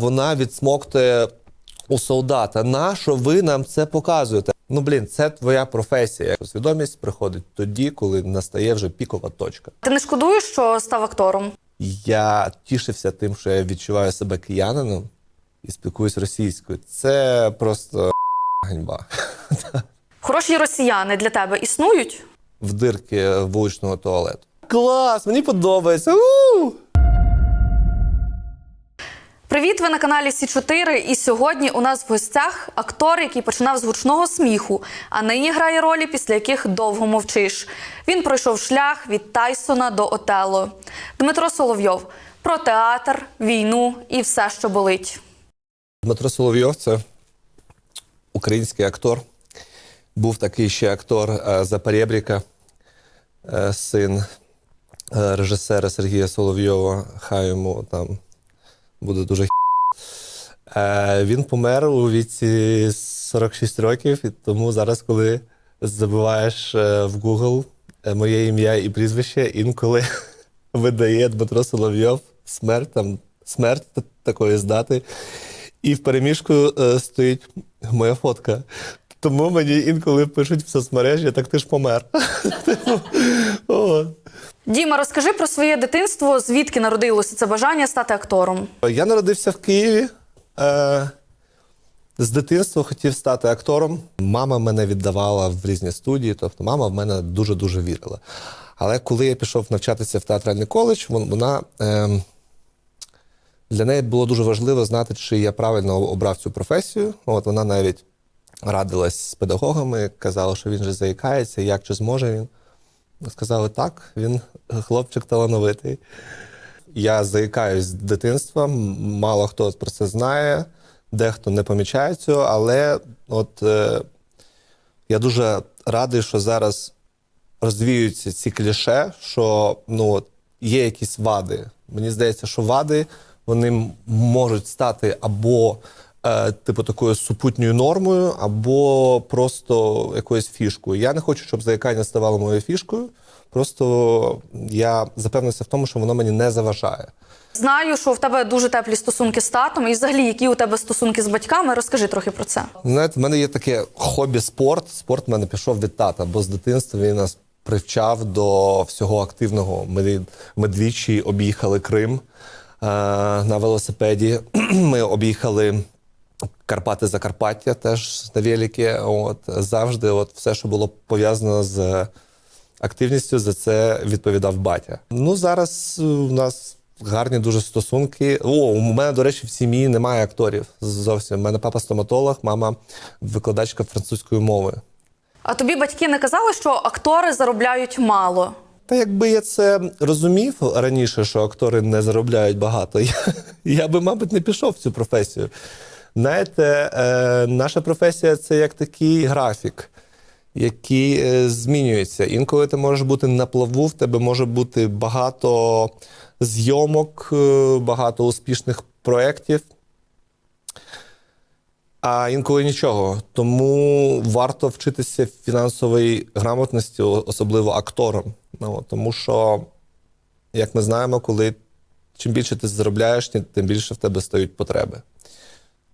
Вона відсмоктує у солдата. Нащо ви нам це показуєте? Ну блін, це твоя професія. Свідомість приходить тоді, коли настає вже пікова точка. Ти не шкодуєш, що став актором? Я тішився тим, що я відчуваю себе киянином і спілкуюсь російською. Це просто ганьба. Хороші росіяни для тебе існують? В дирки вуличного туалету. Клас! Мені подобається. У! Привіт, ви на каналі Сі 4 І сьогодні у нас в гостях актор, який починав з гучного сміху, а нині грає ролі, після яких довго мовчиш. Він пройшов шлях від Тайсона до Отелло. Дмитро Соловйов про театр, війну і все, що болить. Дмитро Соловйов це український актор. Був такий ще актор е, Запорєбріка, е, син е, режисера Сергія Соловйова. Хай йому там буде дуже х**. Е, Він помер у віці 46 років, і тому зараз, коли забиваєш е, в Google е, моє ім'я і прізвище, інколи видає Дмитро Соловйов смерть, там, смерть такої здати. І в переміжку е, стоїть моя фотка. Тому мені інколи пишуть в соцмережі, так ти ж помер. Типу, о. Діма, розкажи про своє дитинство, звідки народилося це бажання стати актором. Я народився в Києві. Е, з дитинства хотів стати актором. Мама мене віддавала в різні студії, тобто мама в мене дуже-дуже вірила. Але коли я пішов навчатися в театральний коледж, вона. Е, для неї було дуже важливо знати, чи я правильно обрав цю професію. От вона навіть радилась з педагогами, казала, що він же заїкається, як чи зможе він. Сказали, так, він хлопчик талановитий. Я заїкаюсь з дитинства, мало хто про це знає, дехто не помічає цього, але от е, я дуже радий, що зараз розвіюються ці кліше, що ну, є якісь вади. Мені здається, що вади вони можуть стати або типу такою супутньою нормою, або просто якоюсь фішкою. Я не хочу, щоб заїкання ставало моєю фішкою. Просто я запевнився в тому, що воно мені не заважає. Знаю, що в тебе дуже теплі стосунки з татом, і взагалі, які у тебе стосунки з батьками, розкажи трохи про це. Знаєте, в мене є таке хобі спорт. Спорт в мене пішов від тата, бо з дитинства він нас привчав до всього активного. Ми, ми двічі об'їхали Крим е, на велосипеді. Ми об'їхали Карпати Закарпаття теж на великі. От завжди, от все, що було пов'язано з активністю, за це відповідав батя. Ну зараз у нас. Гарні дуже стосунки. О, у мене, до речі, в сім'ї немає акторів зовсім. У мене папа стоматолог, мама викладачка французької мови. А тобі батьки не казали, що актори заробляють мало. Та якби я це розумів раніше, що актори не заробляють багато, я, я би, мабуть, не пішов в цю професію. Знаєте, е, наша професія це як такий графік, який е, змінюється. Інколи ти можеш бути на плаву, в тебе може бути багато зйомок, е, багато успішних проєктів. А інколи нічого. Тому варто вчитися фінансової грамотності, особливо акторам. Ну, тому що, як ми знаємо, коли чим більше ти заробляєш, тим більше в тебе стають потреби.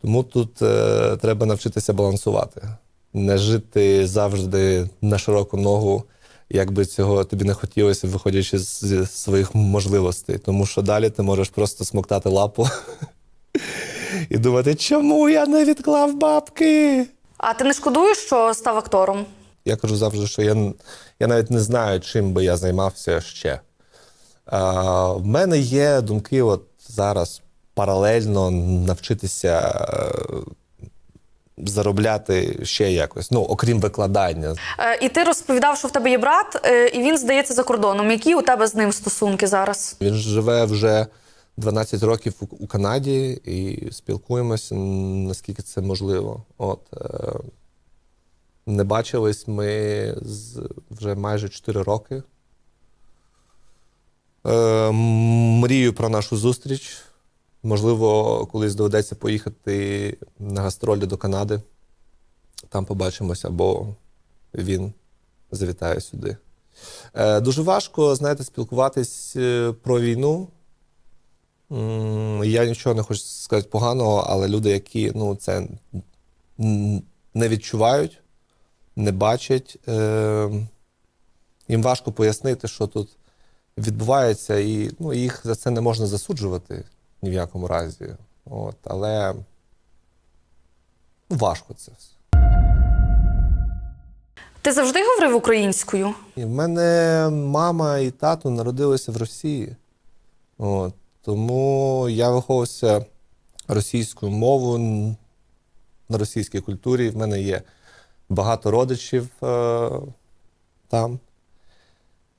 Тому тут е, треба навчитися балансувати, не жити завжди на широку ногу, як би цього тобі не хотілося, виходячи з зі своїх можливостей. Тому що далі ти можеш просто смоктати лапу і думати, чому я не відклав бабки? А ти не шкодуєш, що став актором? Я кажу завжди, що я, я навіть не знаю, чим би я займався ще. А, в мене є думки, от зараз паралельно навчитися е, заробляти ще якось, ну, окрім викладання. Е, і ти розповідав, що в тебе є брат, е, і він здається за кордоном. Які у тебе з ним стосунки зараз? Він живе вже 12 років у, у Канаді і спілкуємося, наскільки це можливо. От, е, не бачились ми з, вже майже 4 роки. Е, мрію про нашу зустріч. Можливо, колись доведеться поїхати на гастролі до Канади. Там побачимося, або він завітає сюди. Е, Дуже важко, знаєте, спілкуватись е, про війну Я нічого не хочу сказати поганого, але люди, які ну, це не відчувають, не бачать, е, їм важко пояснити, що тут відбувається, і ну, їх за це не можна засуджувати ні в якому разі. От, але ну, важко це все. Ти завжди говорив українською? В мене мама і тато народилися в Росії. От, тому я виховувався російською мовою на російській культурі. В мене є багато родичів е, там.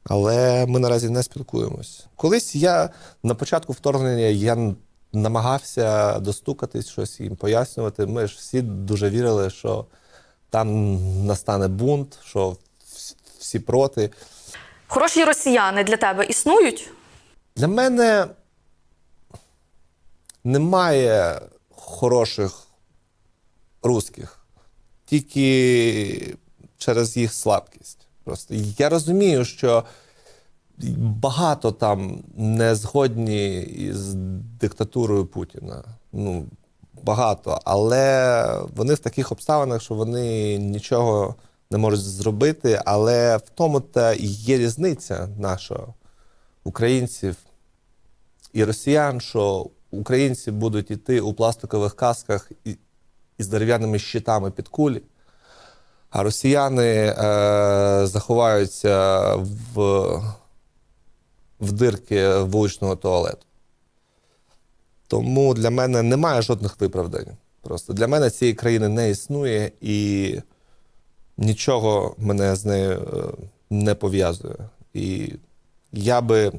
Але ми наразі не спілкуємось. Колись я на початку вторгнення я намагався достукатись, щось їм пояснювати. Ми ж всі дуже вірили, що там настане бунт, що всі проти. Хороші росіяни для тебе існують? Для мене немає хороших русських, тільки через їх слабкість. Просто я розумію, що багато там не згодні із диктатурою Путіна. Ну, багато, але вони в таких обставинах, що вони нічого не можуть зробити. Але в тому та є різниця нашого українців і росіян, що українці будуть йти у пластикових касках і, із дерев'яними щитами під кулі, а росіяни е, заховаються в, в дирки вуличного туалету. Тому для мене немає жодних виправдань. Просто для мене цієї країни не існує і нічого мене з нею е, не пов'язує. І я би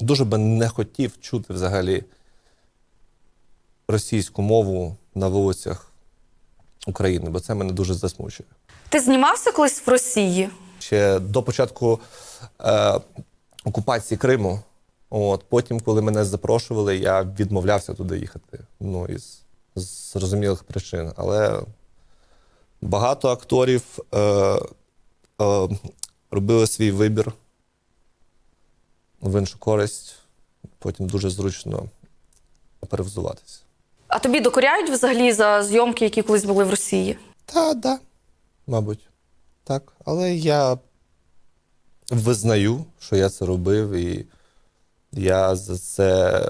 дуже би не хотів чути взагалі російську мову на вулицях України, бо це мене дуже засмучує. Ти знімався колись в Росії? Ще до початку е, окупації Криму. От, потім, коли мене запрошували, я відмовлявся туди їхати. Ну, із зрозумілих причин. Але багато акторів е, е, робили свій вибір в іншу користь. Потім дуже зручно перевзуватися. А тобі докоряють взагалі за зйомки, які колись були в Росії? Та, да, мабуть, так. Але я визнаю, що я це робив, і я за це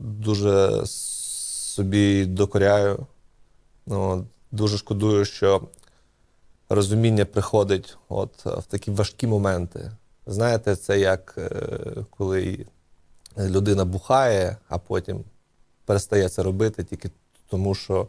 дуже собі докоряю. Ну, дуже шкодую, що розуміння приходить от в такі важкі моменти. Знаєте, це як е, коли людина бухає, а потім перестає це робити тільки тому, що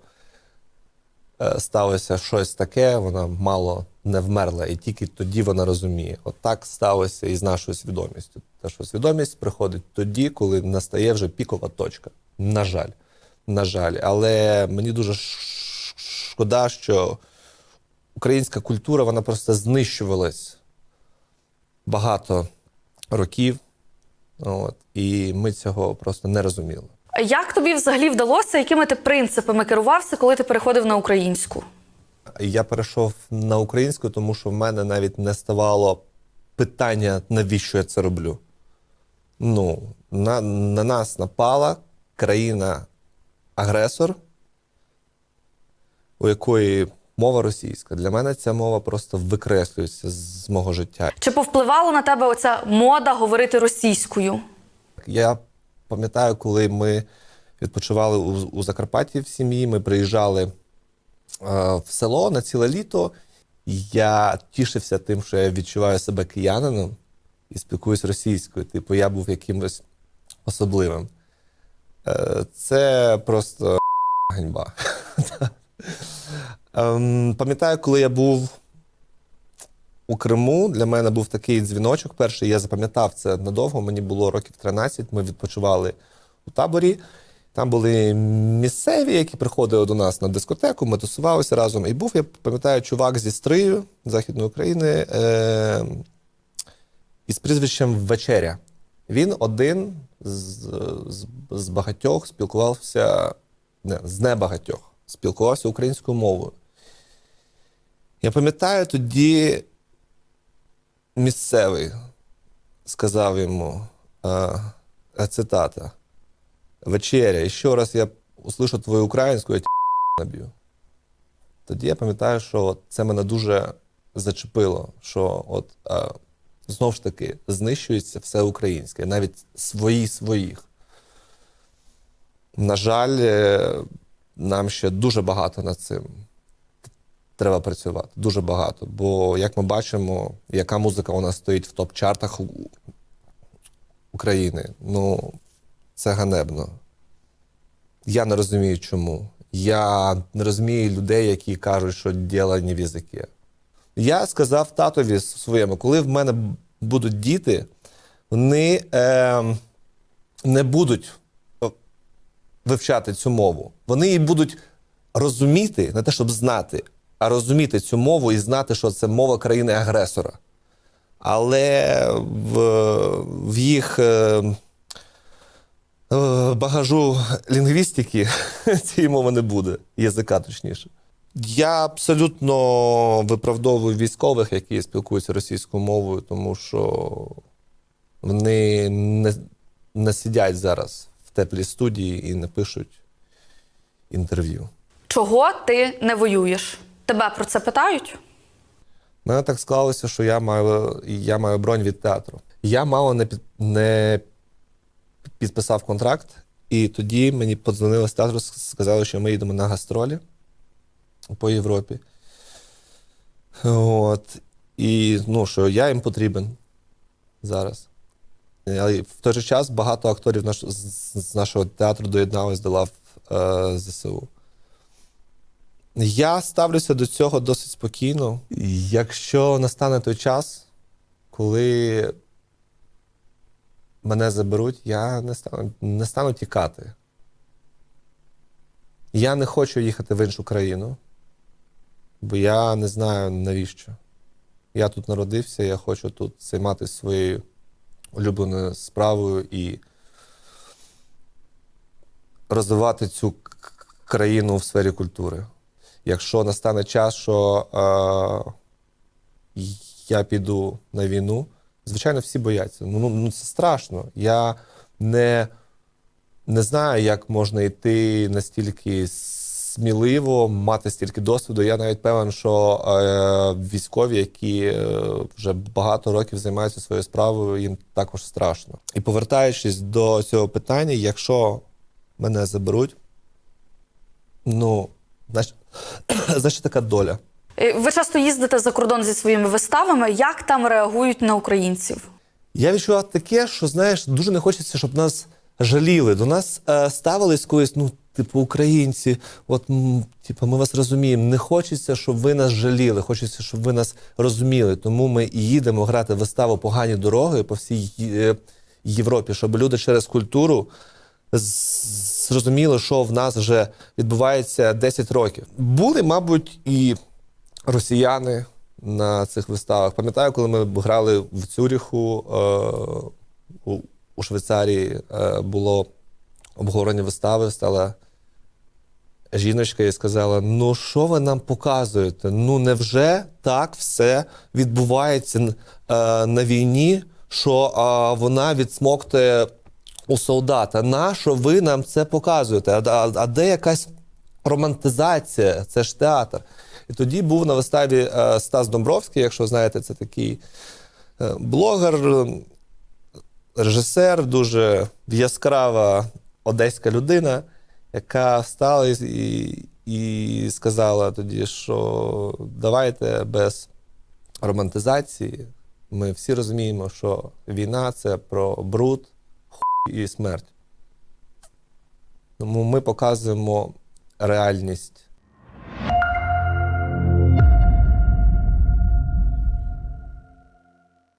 е, сталося щось таке, вона мало не вмерла, і тільки тоді вона розуміє. От так сталося і з нашою свідомістю. Те, що свідомість приходить тоді, коли настає вже пікова точка. На жаль, на жаль. Але мені дуже шкода, що українська культура вона просто знищувалась багато років. От, і ми цього просто не розуміли. Як тобі взагалі вдалося, якими ти принципами керувався, коли ти переходив на українську? Я перейшов на українську, тому що в мене навіть не ставало питання, навіщо я це роблю. Ну, на, на нас напала країна-агресор, у якої мова російська. Для мене ця мова просто викреслюється з мого життя. Чи повпливала на тебе оця мода говорити російською? Я пам'ятаю, коли ми відпочивали у, у Закарпатті в сім'ї, ми приїжджали е, в село на ціле літо. Я тішився тим, що я відчуваю себе киянином і спілкуюсь російською. Типу, я був якимось особливим. Е, це просто ганьба. Ем, Пам'ятаю, коли я був у Криму для мене був такий дзвіночок. Перший я запам'ятав це надовго. Мені було років 13. Ми відпочивали у таборі. Там були місцеві, які приходили до нас на дискотеку. Ми тусувалися разом. І був, я пам'ятаю, чувак зі Стрию Західної України е- із прізвищем Вечеря. Він один з, з, з багатьох спілкувався, не, з небагатьох, спілкувався українською мовою. Я пам'ятаю тоді місцевий сказав йому е, е, цитата: вечеря, і ще раз я услышу твою українську, я ті наб'ю. Тоді я пам'ятаю, що це мене дуже зачепило, що от е, знову ж таки знищується все українське, навіть свої своїх. На жаль, нам ще дуже багато над цим треба працювати. Дуже багато. Бо, як ми бачимо, яка музика у нас стоїть в топ-чартах України, ну, це ганебно. Я не розумію, чому. Я не розумію людей, які кажуть, що діло не в язикі. Я сказав татові своєму, коли в мене будуть діти, вони е, не будуть е, вивчати цю мову. Вони її будуть розуміти, не те, щоб знати, а розуміти цю мову і знати, що це мова країни-агресора. Але в, в їх е, е, багажу лінгвістики цієї мови не буде, язика точніше. Я абсолютно виправдовую військових, які спілкуються російською мовою, тому що вони не, не сидять зараз в теплій студії і не пишуть інтерв'ю. Чого ти не воюєш? Тебе про це питають? Мене так склалося, що я маю, я маю бронь від театру. Я мало не, під, не підписав контракт, і тоді мені подзвонили з театру, сказали, що ми їдемо на гастролі по Європі. От. І ну, що я їм потрібен зараз. Але в той же час багато акторів наш, з, нашого театру доєдналось до лав е, ЗСУ. Я ставлюся до цього досить спокійно. Якщо настане той час, коли мене заберуть, я не стану, не стану тікати. Я не хочу їхати в іншу країну, бо я не знаю навіщо. Я тут народився, я хочу тут займатися своєю улюбленою справою і розвивати цю країну в сфері культури. Якщо настане час, що е, я піду на війну, звичайно, всі бояться. Ну, ну, ну це страшно. Я не, не знаю, як можна йти настільки сміливо, мати стільки досвіду. Я навіть певен, що е, військові, які е, вже багато років займаються своєю справою, їм також страшно. І повертаючись до цього питання, якщо мене заберуть, ну, значить, значить така доля. Е, Ви часто їздите за кордон зі своїми виставами. Як там реагують на українців? Я відчував таке, що знаєш, дуже не хочеться, щоб нас жаліли. До нас е, ставились колись, ну, типу, українці, от м, типу, ми вас розуміємо. Не хочеться, щоб ви нас жаліли, хочеться, щоб ви нас розуміли. Тому ми і їдемо грати виставу погані дороги по всій е, Європі, щоб люди через культуру зрозуміли, що в нас вже відбувається 10 років. Були, мабуть, і росіяни на цих виставах. Пам'ятаю, коли ми грали в Цюріху е, у, Швейцарії, е, було обговорення вистави, стала жіночка і сказала: Ну, що ви нам показуєте? Ну, невже так все відбувається е, на війні, що е, вона відсмоктує у солдата? Нащо ви нам це показуєте? А, а, а де якась романтизація? Це ж театр. І тоді був на виставі е, Стас Домбровський, якщо знаєте, це такий е, блогер, режисер, дуже яскрава одеська людина, яка встала і, і, сказала тоді, що давайте без романтизації. Ми всі розуміємо, що війна це про бруд, і смерть. Тому ми показуємо реальність.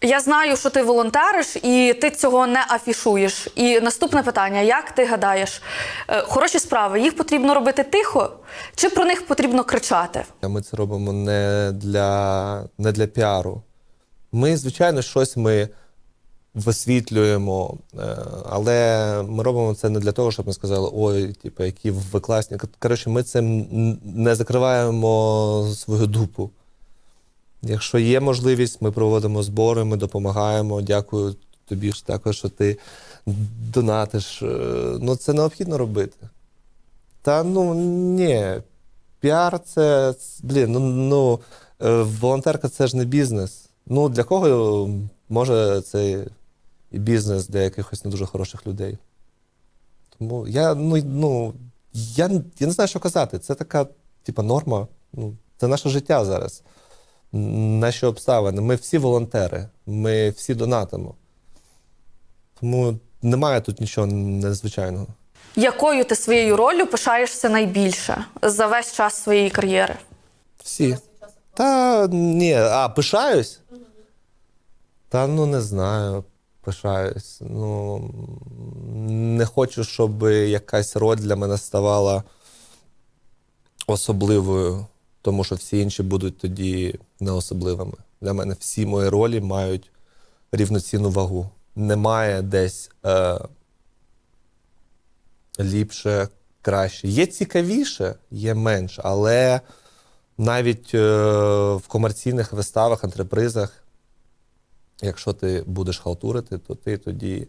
Я знаю, що ти волонтериш, і ти цього не афішуєш. І наступне питання: як ти гадаєш, е, хороші справи їх потрібно робити тихо, чи про них потрібно кричати? Ми це робимо не для, не для піару. Ми, звичайно, щось ми висвітлюємо, е, але ми робимо це не для того, щоб ми сказали, ой, типу, які ви класні. Коротше, ми цим не закриваємо свою дупу. Якщо є можливість, ми проводимо збори, ми допомагаємо. Дякую тобі ж також, що ти донатиш. Е, Ну, це необхідно робити. Та ну ні. Піар це, блін, ну, ну е, волонтерка це ж не бізнес. Ну, для кого може це і бізнес для якихось не дуже хороших людей. Тому я, ну, ну, я, я не знаю, що казати. Це така, типа, норма. Ну, це наше життя зараз. Наші обставини. Ми всі волонтери, ми всі донатимо. Тому немає тут нічого незвичайного. Якою ти своєю роллю пишаєшся найбільше за весь час своєї кар'єри? Всі. Та ні, а пишаюсь? Та ну не знаю. Пишаюсь. Ну не хочу, щоб якась роль для мене ставала особливою, тому що всі інші будуть тоді не особливими. Для мене всі мої ролі мають рівноцінну вагу. Немає десь е, ліпше, краще. Є цікавіше, є менше, але навіть е, в комерційних виставах, антрепризах, якщо ти будеш халтурити, то ти тоді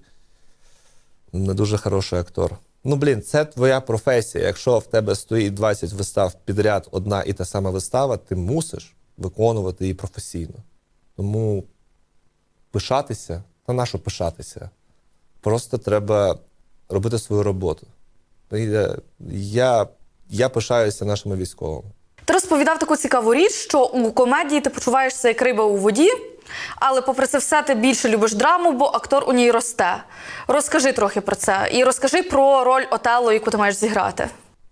не дуже хороший актор. Ну, блін, це твоя професія. Якщо в тебе стоїть 20 вистав підряд, одна і та сама вистава, ти мусиш виконувати її професійно. Тому пишатися, та на що пишатися? Просто треба робити свою роботу. Я, я, я пишаюся нашими військовими. Ти розповідав таку цікаву річ, що у комедії ти почуваєшся як риба у воді, але попри це все ти більше любиш драму, бо актор у ній росте. Розкажи трохи про це і розкажи про роль Отелло, яку ти маєш зіграти.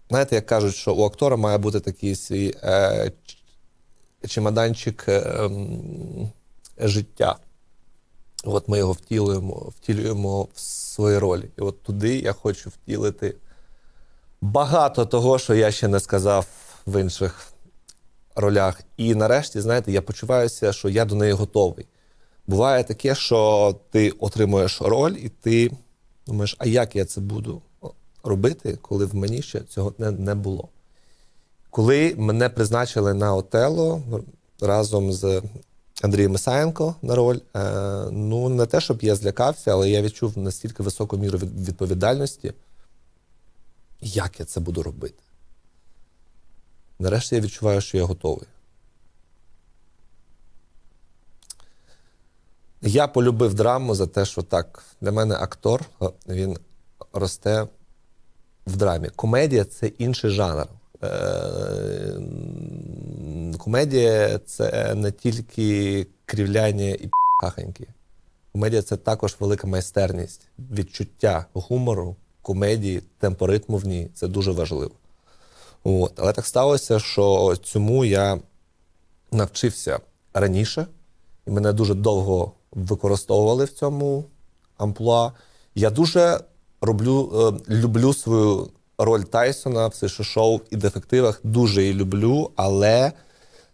Знаєте, як кажуть, що у актора має бути такий свій е, чемоданчик е, м, життя. От ми його втілюємо, втілюємо в свої ролі. І от туди я хочу втілити багато того, що я ще не сказав в інших ролях. І нарешті, знаєте, я почуваюся, що я до неї готовий. Буває таке, що ти отримуєш роль, і ти думаєш, а як я це буду робити, коли в мені ще цього не, не було. Коли мене призначили на Отелло разом з Андрієм Ісаєнко на роль, е, ну не те, щоб я злякався, але я відчув настільки високу міру відповідальності, як я це буду робити. Нарешті я відчуваю, що я готовий. Я полюбив драму за те, що так, для мене актор е, він росте в драмі. Комедія це інший жанр. Е, Комедія це не тільки крівляння і хаханьки. Комедія це також велика майстерність, відчуття гумору, комедії, темпоритму в ній це дуже важливо. От. Але так сталося, що цьому я навчився раніше, і мене дуже довго використовували в цьому амплуа. Я дуже роблю, е, люблю свою роль Тайсона в США шоу і дефективах. Дуже її люблю, але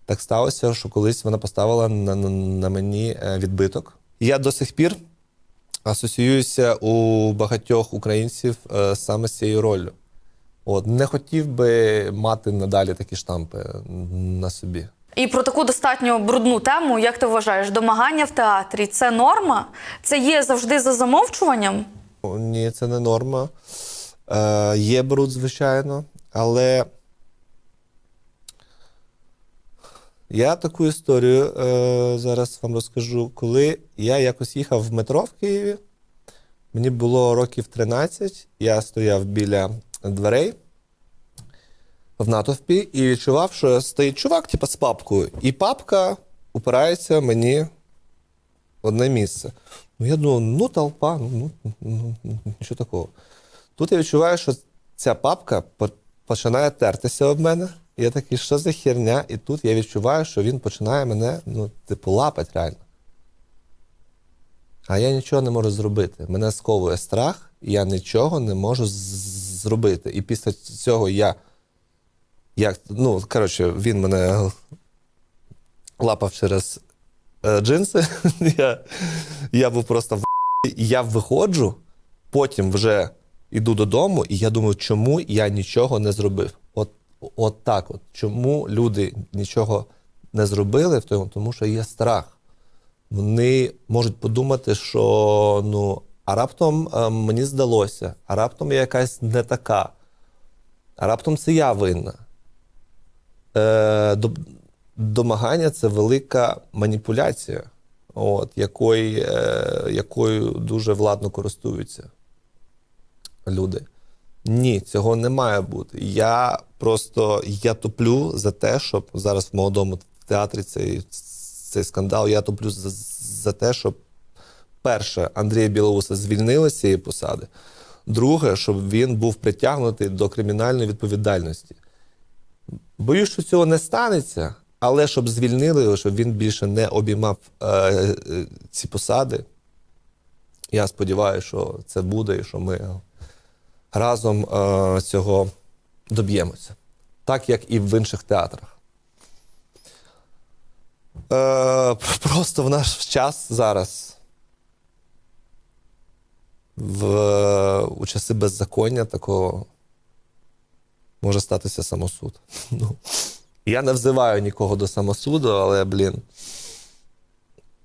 так сталося, що колись вона поставила на, на, на мені е, відбиток. Я до сих пір асоціююся у багатьох українців е, саме з цією роллю. От, не хотів би мати надалі такі штампи на собі. І про таку достатньо брудну тему, як ти вважаєш, домагання в театрі це норма? Це є завжди за замовчуванням? Ні, це не норма. Е, є бруд, звичайно, але я таку історію е, зараз вам розкажу. Коли я якось їхав в метро в Києві, мені було років 13, я стояв біля дверей в натовпі і відчував, що стоїть чувак, типу, з папкою, і папка упирається мені в одне місце. Ну, я думав, ну толпа, ну, ну, ну, ну нічого такого. Тут я відчуваю, що ця папка починає тертися об мене. Я такий, що за херня? І тут я відчуваю, що він починає мене, ну, типу, лапати реально. А я нічого не можу зробити. Мене сковує страх, і я нічого не можу зробити. І після цього я. Як, ну, коротше, він мене лапав через е, джинси. я, я був просто в я виходжу, потім вже йду додому, і я думаю, чому я нічого не зробив. От, от так от. Чому люди нічого не зробили в тому, тому що є страх. вони можуть подумати, що ну, а раптом е, мені здалося, а раптом я якась не така, а раптом це я винна. Е, до- домагання це велика маніпуляція, от, якої, е, якою дуже владно користуються люди. Ні, цього не має бути. Я просто я топлю за те, щоб зараз в молодому театрі цей, цей скандал. Я топлю за, за те, щоб перше, Андрія Білоуса звільнили з цієї посади. Друге, щоб він був притягнутий до кримінальної відповідальності. Боюсь, що цього не станеться, але щоб звільнили його, щоб він більше не обіймав е, е, ці посади. Я сподіваюся, що це буде і що ми разом е, цього доб'ємося. Так, як і в інших театрах. Е, просто в наш час зараз, в, у часи беззаконня такого може статися самосуд. Ну, я не взиваю нікого до самосуду, але, блін,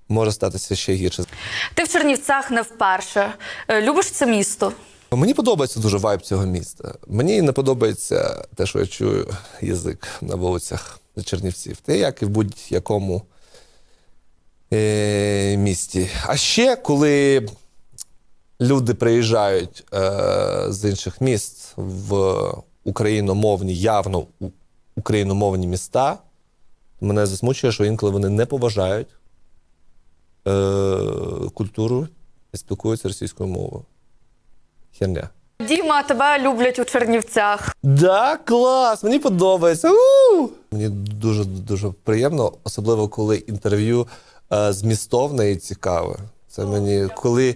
може статися ще гірше. Ти в Чернівцях не вперше. Е, Любиш це місто? Мені подобається дуже вайб цього міста. Мені не подобається те, що я чую язик на вулицях Чернівців. Те, як і в будь-якому е- місті. А ще коли люди приїжджають е- з інших міст в україномовні, явно україномовні міста, мене засмучує, що інколи вони не поважають е- культуру і спілкуються російською мовою. Херня. Діма, тебе люблять у Чернівцях. Да, клас! Мені подобається. У! Мені дуже дуже приємно, особливо коли інтерв'ю е, змістовне і цікаве. Це мені коли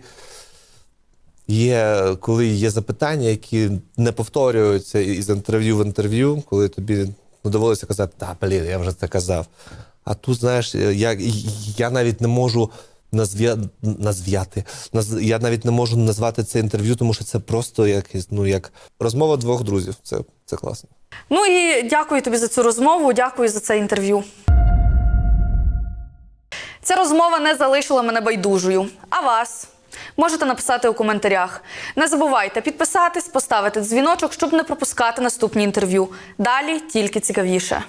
є, коли є запитання, які не повторюються із інтерв'ю в інтерв'ю, коли тобі ну, доводиться казати, та блін, я вже це казав. А тут, знаєш, я, я навіть не можу назвя, назвяти. Наз, я навіть не можу назвати це інтерв'ю, тому що це просто якесь, ну, як розмова двох друзів. Це, це класно. Ну і дякую тобі за цю розмову. Дякую за це інтерв'ю. Ця розмова не залишила мене байдужою. А вас? Можете написати у коментарях. Не забувайте підписатись, поставити дзвіночок, щоб не пропускати наступні інтерв'ю. Далі тільки цікавіше.